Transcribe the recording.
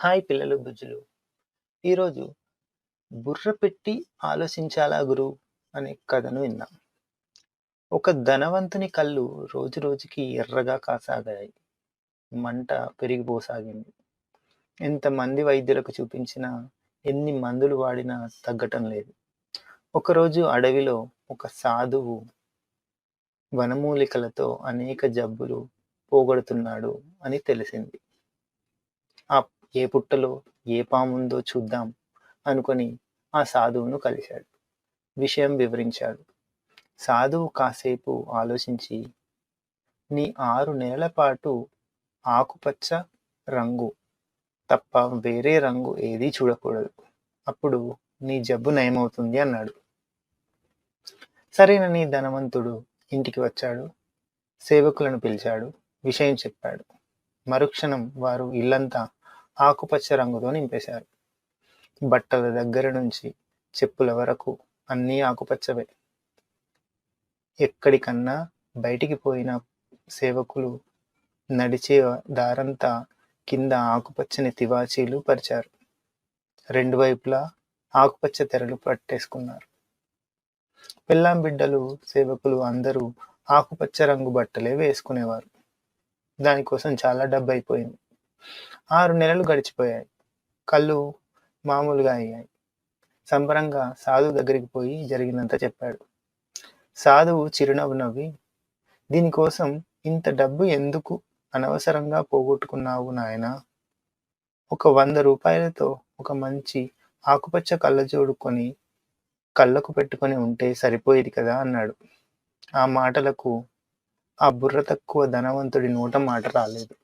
Hi పిల్లలు బుజ్జులు. ఈరోజు బుర్ర పెట్టి ఆలోచించాలా గురు? అనే కథను విన్నాం ఒక ధనవంతుని కళ్ళు రోజు రోజుకి ఎర్రగా కాసాగాయి. మంట పెరిగిపోసాగింది. ఎంతమంది వైద్యులకు చూపించినా ఎన్ని మందులు వాడినా తగ్గటం లేదు. ఒకరోజు అడవిలో ఒక సాధువు వనమూలికలతో అనేక జబ్బులు పోగొడుతున్నాడు అని తెలిసింది. ఆ ఏ పుట్టలో ఏ పాముందో చూద్దాం అనుకొని ఆ సాధువును కలిశాడు. విషయం వివరించాడు. సాధువు కాసేపు ఆలోచించి నీ ఆరు నెలల పాటు ఆకుపచ్చ రంగు తప్ప వేరే రంగు ఏదీ చూడకూడదు. అప్పుడు నీ జబ్బు నయమవుతుంది అన్నాడు. సరేనని ధనవంతుడు ఇంటికి వచ్చాడు. సేవకులను పిలిచాడు. విషయం చెప్పాడు. మరుక్షణం వారు ఇల్లంతా ఆకుపచ్చ రంగుతో నింపేశారు. బట్టల దగ్గర నుంచి చెప్పుల వరకు అన్నీ ఆకుపచ్చవే. ఎక్కడికన్నా బయటికి పోయిన సేవకులు నడిచే దారంతా కింద ఆకుపచ్చని తివాచీలు పరిచారు. రెండు వైపులా ఆకుపచ్చ తెరలు పట్టేసుకున్నారు. పిల్లాం బిడ్డలు సేవకులు అందరూ ఆకుపచ్చ రంగు బట్టలే వేసుకునేవారు. దానికోసం చాలా డబ్బు అయిపోయింది ఆరు నెలలు గడిచిపోయాయి. కళ్ళు మామూలుగా అయ్యాయి. సంబరంగా సాధువు దగ్గరికి పోయి జరిగినంత చెప్పాడు. సాధువు చిరునవ్వు నవ్వి దీనికోసం ఇంత డబ్బు ఎందుకు అనవసరంగా పోగొట్టుకున్నావు నాయన? ఒక వంద రూపాయలతో ఒక మంచి ఆకుపచ్చ కళ్ళజోడు కొని కళ్ళకు పెట్టుకొని ఉంటే సరిపోయేది కదా అన్నాడు. ఆ మాటలకు ఆ బుర్ర తక్కువ ధనవంతుడి నోట మాట రాలేదు.